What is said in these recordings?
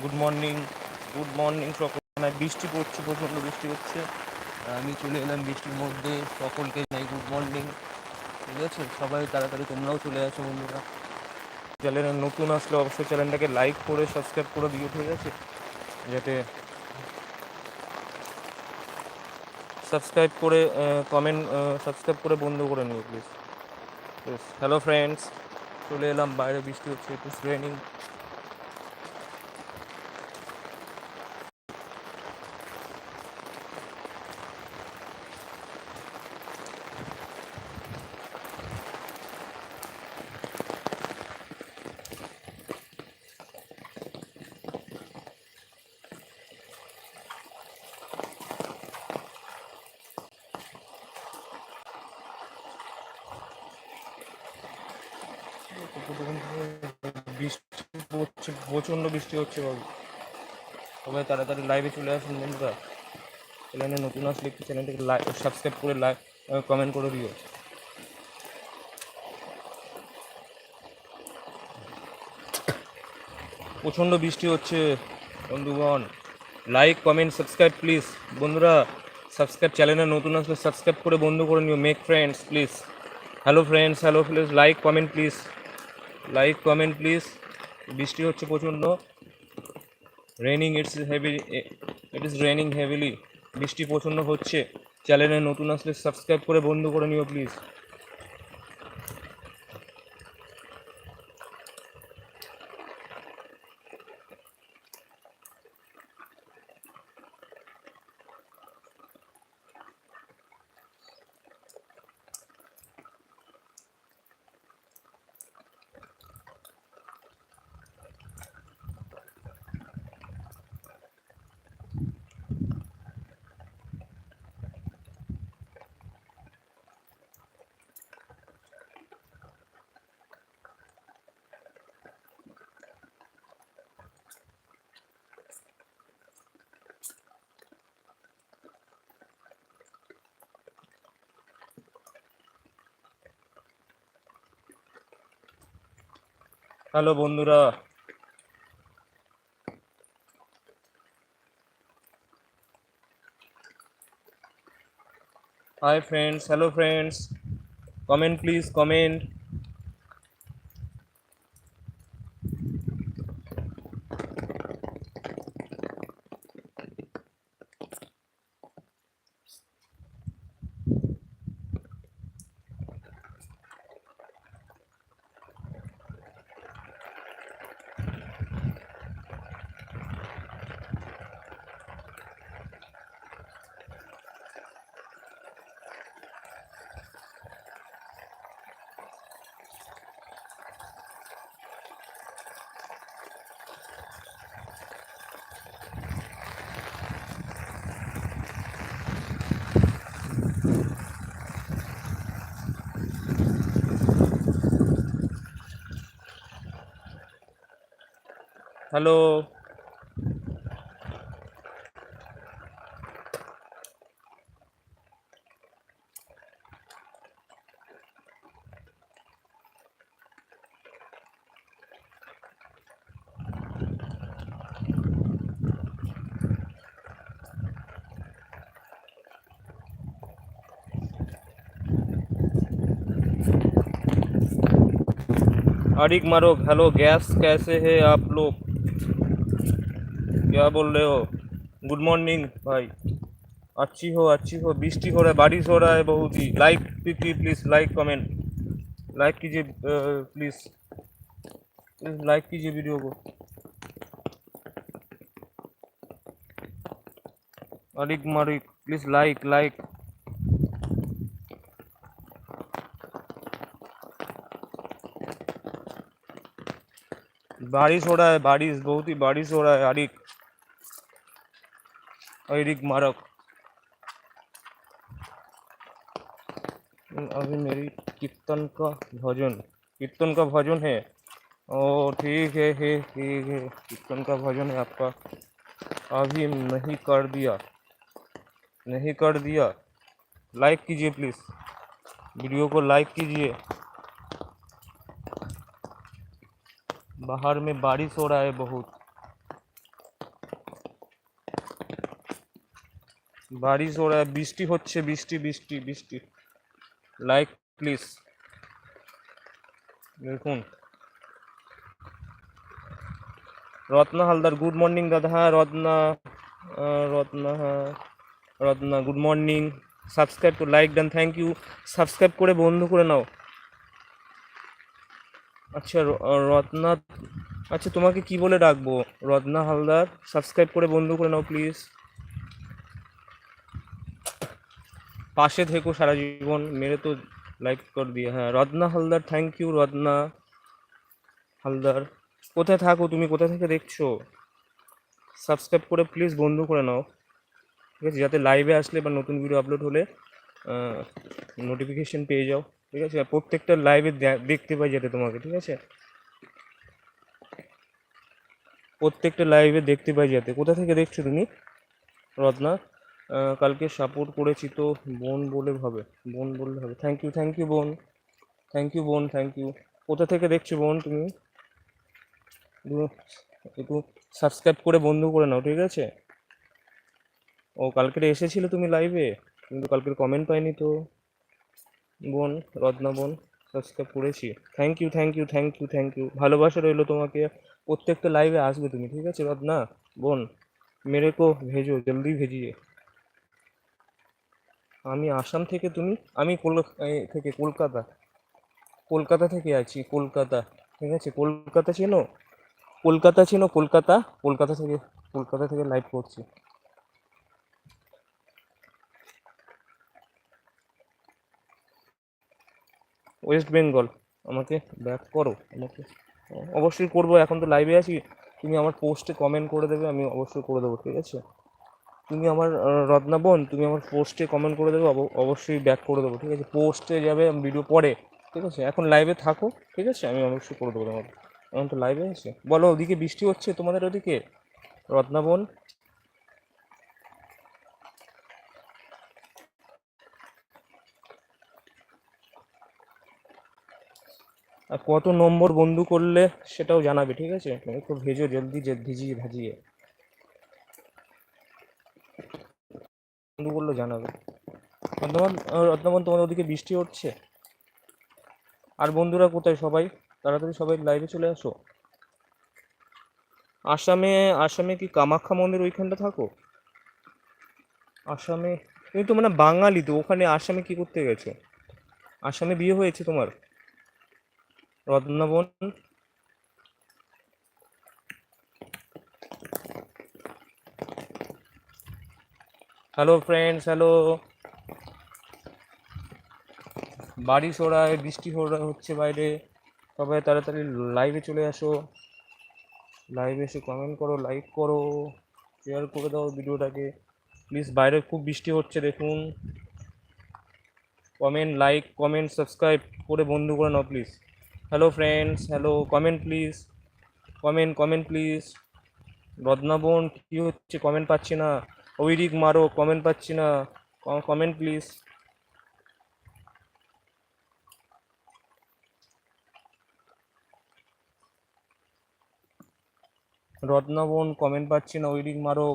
Good morning good morning সকল বৃষ্টি পড়ছে, প্রচণ্ড বৃষ্টি হচ্ছে। আমি চলে এলাম বৃষ্টির মধ্যে। সকলকে জানাই গুড মর্নিং ঠিক আছে? সবাই তাড়াতাড়ি তোমরাও চলে আসো বন্ধুরা। চ্যানেলে নতুন আসলে অবশ্যই চ্যানেলটাকে লাইক করে সাবস্ক্রাইব করে দিও, ঠিক আছে? যাতে সাবস্ক্রাইব করে কমেন্ট সাবস্ক্রাইব করে বন্ধ করে নিও প্লিজ হ্যালো ফ্রেন্ডস চলে এলাম, বাইরে বৃষ্টি হচ্ছে, একটু রেনিং বৃষ্টি পড়ছে প্রচণ্ড বৃষ্টি হচ্ছে বাবু। সবাই তাড়াতাড়ি লাইভে চলে আসুন বন্ধুরা। চ্যানেলে নতুন আসলে একটু চ্যানেলটাকে লাইক সাবস্ক্রাইব করে লাইক কমেন্ট করে দিও। প্রচণ্ড বৃষ্টি হচ্ছে বন্ধুগণ। লাইক কমেন্ট সাবস্ক্রাইব প্লিজ বন্ধুরা সাবস্ক্রাইব চ্যানেলে নতুন আসলে সাবস্ক্রাইব করে বন্ধ করে নিও। Make friends please hello friends hello please like comment please like comment please বৃষ্টি হচ্ছে প্রচণ্ড। Raining it's heavy it is raining heavily বৃষ্টি প্রচণ্ড হচ্ছে। চ্যানেলে নতুন আসলে সাবস্ক্রাইব করে বন্ধ করে নিও প্লিজ হ্যালো বন্ধুরা। Hi friends hello friends comment please comment hello. अरिक मारो हेलो गैस कैसे है आप लोग? क्या बोल रहे हो? गुड मॉर्निंग भाई। अच्छी हो अच्छी हो। बृष्टि हो रहा है, बारिश हो रहा है बहुत ही। लाइक कीजिए प्लीज़ लाइक कमेंट लाइक कीजिए प्लीज़ लाइक कीजिए वीडियो को। अरिक मारिक प्लीज़ लाइक लाइक बारिश हो रहा है, बारिश, बहुत ही बारिश हो रहा है अरिक अरिक मारक। अभी मेरी कीर्तन का भजन, कीर्तन का भजन है। ओ, ठीक है है, ठीक है, कीर्तन का भजन है आपका। अभी नहीं कर दिया, नहीं कर दिया। लाइक कीजिए प्लीज़ वीडियो को लाइक कीजिए। बाहर में बारिश हो रहा है बहुत। বারিশ ওরা বৃষ্টি হচ্ছে, বৃষ্টি বৃষ্টি বৃষ্টি। লাইক প্লিজ দেখুন। রত্না হালদার গুড মর্নিং দাদা। হ্যাঁ রত্না রত্না হ্যাঁ Ratna good morning subscribe to like done thank you subscribe করে বন্ধ করে নাও। আচ্ছা রত্না আচ্ছা তোমাকে কি বলে ডাকবো? রত্না হালদার সাবস্ক্রাইব করে বন্ধ করে নাও প্লিজ পাশে থেকো, সারা জীবন মেরে তো লাইক কর দিয়ে। হ্যাঁ রত্না হালদার থ্যাংক ইউ রত্না হালদার। কোথায় থাকো? তুমি কোথা থেকে দেখছ? সাবস্ক্রাইব করে প্লিজ বন্ধ করে নাও, ঠিক আছে? যাতে লাইভে আসলে বা নতুন ভিডিও আপলোড হলে নোটিফিকেশন পেয়ে যাও, ঠিক আছে? প্রত্যেকটা লাইভে দেখতে পাই যাতে তোমাকে, ঠিক আছে? প্রত্যেকটা লাইভে দেখতে পাই যাতে। কোথা থেকে দেখছ তুমি? রত্না? কালকে সাপোর্ট করেছি তো বোন বলে ভাবে, বোন বললে হবে থ্যাংক ইউ থ্যাংক ইউ বোন থ্যাংক ইউ বোন থ্যাংক ইউ কোথা থেকে দেখছ বোন তুমি? একটু- সাবস্ক্রাইব করে বন্ধ করে নাও, ঠিক আছে? ও, কালকের এসেছিলে তুমি লাইভে কিন্তু কালকের কমেন্ট পাইনি তো। বোন, রত্না বোন সাবস্ক্রাইব করেছি। Thank you thank you thank you thank you ভালোবাসা রইল তোমাকে। প্রত্যেকটা লাইভে আসবে তুমি, ঠিক আছে রত্না? বোন, মেরে কো, ভেজো, জলদি ভেজিয়ে। আমি আসাম থেকে তুমি, আমি কল থেকে কলকাতা। কলকাতা থেকে আছি, কলকাতা, ঠিক আছে? কলকাতা চেনো? কলকাতা চেনো? কলকাতা? কলকাতা থেকে কলকাতা থেকে লাইভ করছি। ওয়েস্ট বেঙ্গল আমাকে ব্যাক করো, আমাকে। অবশ্যই করব, এখন তো লাইভে আছি। তুমি আমার পোস্টে কমেন্ট করে দেবে, আমি অবশ্যই করে দেবো, ঠিক আছে? তুমি আমার রত্না বোন, তুমি আমার পোস্টে কমেন্ট করে দেবে, অব- অবশ্যই ব্যাক করে দেবো, ঠিক আছে? পোস্টে যাবে ভিডিও পরে, ঠিক আছে? এখন লাইভে থাকো, ঠিক আছে? আমি অবশ্যই করে দেবো তোমাকে। এখন তো লাইভে আছে। বলো, ওদিকে বৃষ্টি হচ্ছে তোমাদের ওদিকে? রত্না বোন? আর কত নম্বর বন্ধু করলে সেটাও জানাবে, ঠিক আছে? একটু ভেজো, জলদি ভিজিয়ে ভাজিয়ে। বন্ধু করলে জানাবে। রত্নবন রত্নবন, তোমাদের ওদিকে বৃষ্টি হচ্ছে? আর বন্ধুরা কোথায় সবাই? তাড়াতাড়ি সবাই লাইভে চলে আসো। আসামে আসামে কি কামাখ্যা মন্দির ওইখানটা থাকো? আসামে, তুমি তো মানে বাঙালি তো, ওখানে আসামে কি করতে গেছো? আসামে বিয়ে হয়েছে তোমার? রত্নবন হ্যালো ফ্রেন্ডস হ্যালো বাড়ি ওড়ায় বৃষ্টি হচ্ছে বাইরে। সবাই তাড়াতাড়ি লাইভে চলে আসো। লাইভে এসে কমেন্ট করো লাইক করো শেয়ার করে দাও ভিডিওটাকে। প্লিজ বাইরে খুব বৃষ্টি হচ্ছে, দেখুন। কমেন্ট লাইক কমেন্ট সাবস্ক্রাইব করে বন্ধু করে নাও please hello friends hello comment please comment comment please রত্নাবন কী হচ্ছে? কমেন্ট পাচ্ছি না। ওইদিক মারো কমেন্ট পাচ্ছি না। কমেন্ট প্লিজ রত্নাবন কমেন্ট পাচ্ছি না। ওইদিক মারো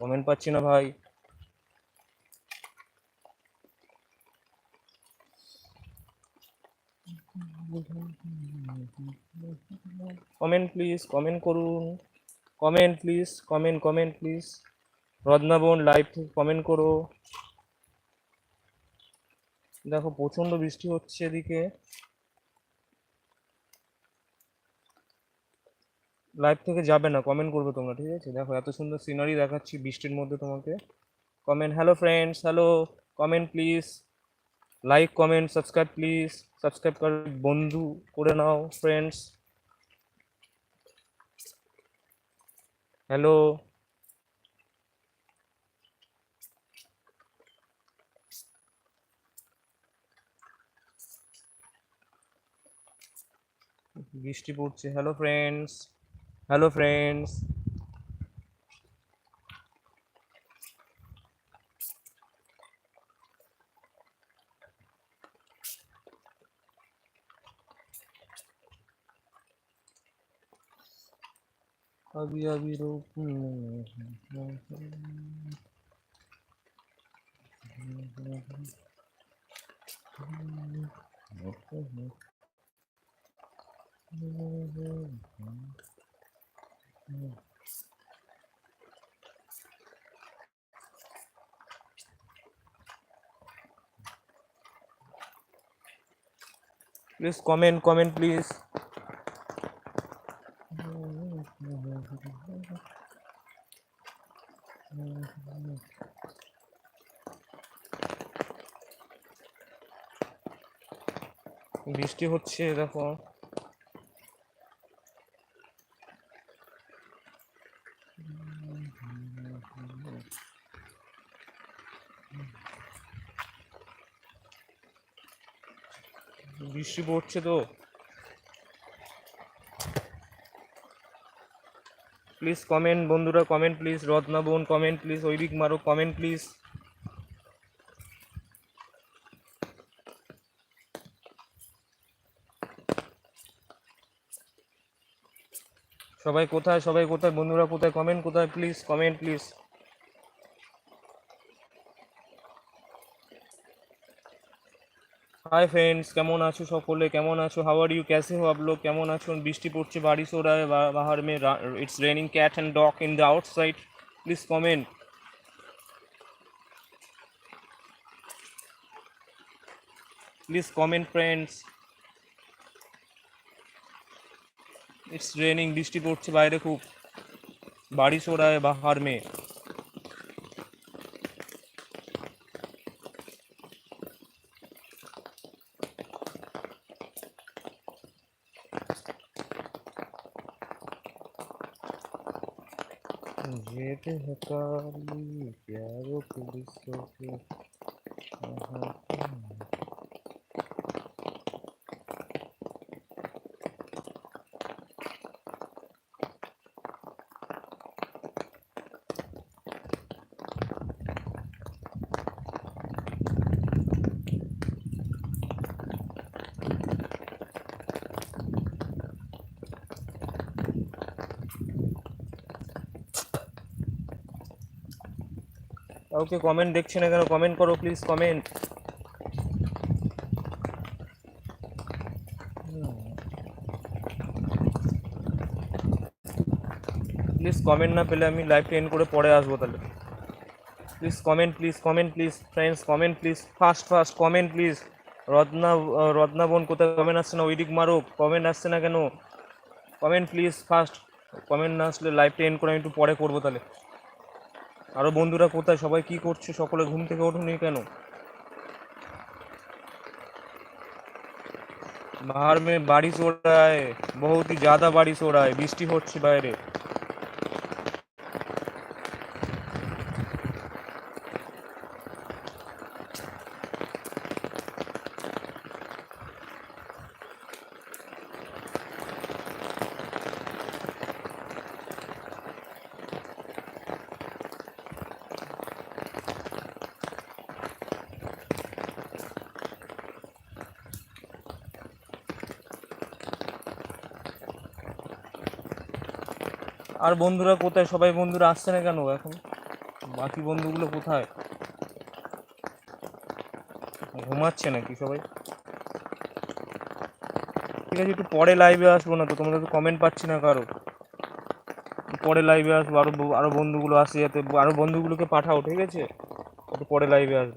কমেন্ট পাচ্ছি না ভাই। কমেন্ট প্লিজ কমেন্ট করুন। Comment please comment comment please রত্নাবন live থেকে কমেন্ট করো। দেখো প্রচণ্ড বৃষ্টি হচ্ছে এদিকে। লাইভ থেকে যাবে না কমেন্ট করবে তোমরা, ঠিক আছে? দেখো, এত সুন্দর সিনারি দেখাচ্ছি বৃষ্টির মধ্যে তোমাকে। Comment hello friends hello comment please like comment subscribe please subscribe কর বন্ধু করে নাও ফ্রেন্ডস হ্যালো বৃষ্টি পড়ছে হ্যালো ফ্রেন্ডস হ্যালো ফ্রেন্ডস अभी अभी रूप में Please comment, comment, please. বৃষ্টি হচ্ছে দেখো বৃষ্টি পড়ছে তো। প্লিজ কমেন্ট বন্ধুরা কমেন্ট প্লিজ রত্না বোন কমেন্ট প্লিজ ঐরিক মারো কমেন্ট প্লিজ সবাই কোথায় সবাই কোথায়, বন্ধুরা কোথায় কমেন্ট কোথায় please comment please hi friends কেমন আছো সকলে? কেমন আছো? হাওয়ার ইউ ক্যাসে হো আপ কেমন আছো? বৃষ্টি পড়ছে বাড়ি সো বাহার মে it's raining cat and dog in the outside please comment please comment friends it's raining বৃষ্টি পড়ছে বাইরে খুব। বাড়ি সো রা বাহার মে। ये बेहकारी प्यारो पुलिसों के কাউকে কমেন্ট দেখছি না কেন? কমেন্ট করো প্লিজ কমেন্ট প্লিজ কমেন্ট না পেলে আমি লাইভ এন্ড করে পরে আসব তাহলে। Please comment please comment please friends comment please fast fast comment please Ratna Ratna বোন কোথায়? কমেন্ট আসছে না? ওইদিক মারো। কমেন্ট আসছে না কেন? কমেন্ট প্লিজ ফাস্ট কমেন্ট না আসলে লাইভটা এন্ড করে আমি একটু পরে করব তাহলে। আরও বন্ধুরা কোথায়? সবাই কি করছে? সকলে ঘুম থেকে ওঠুনি কেন? বাহার মে বাড়ি চোরায় বহুত জাদা বাড়ি সো বৃষ্টি হচ্ছে বাইরে। আর বন্ধুরা কোথায়? সবাই বন্ধুরা আসছে না কেন এখন? বাকি বন্ধুগুলো কোথায়? ঘুমাচ্ছে নাকি সবাই? ঠিক আছে, একটু পরে লাইভে আসব না তো তোমরা তো কমেন্ট পাচ্ছি না কারও। পরে লাইভে আসব, আরও আরও বন্ধুগুলো আসে যাতে, আরও বন্ধুগুলোকে পাঠাও, ঠিক আছে? পরে লাইভে আসব।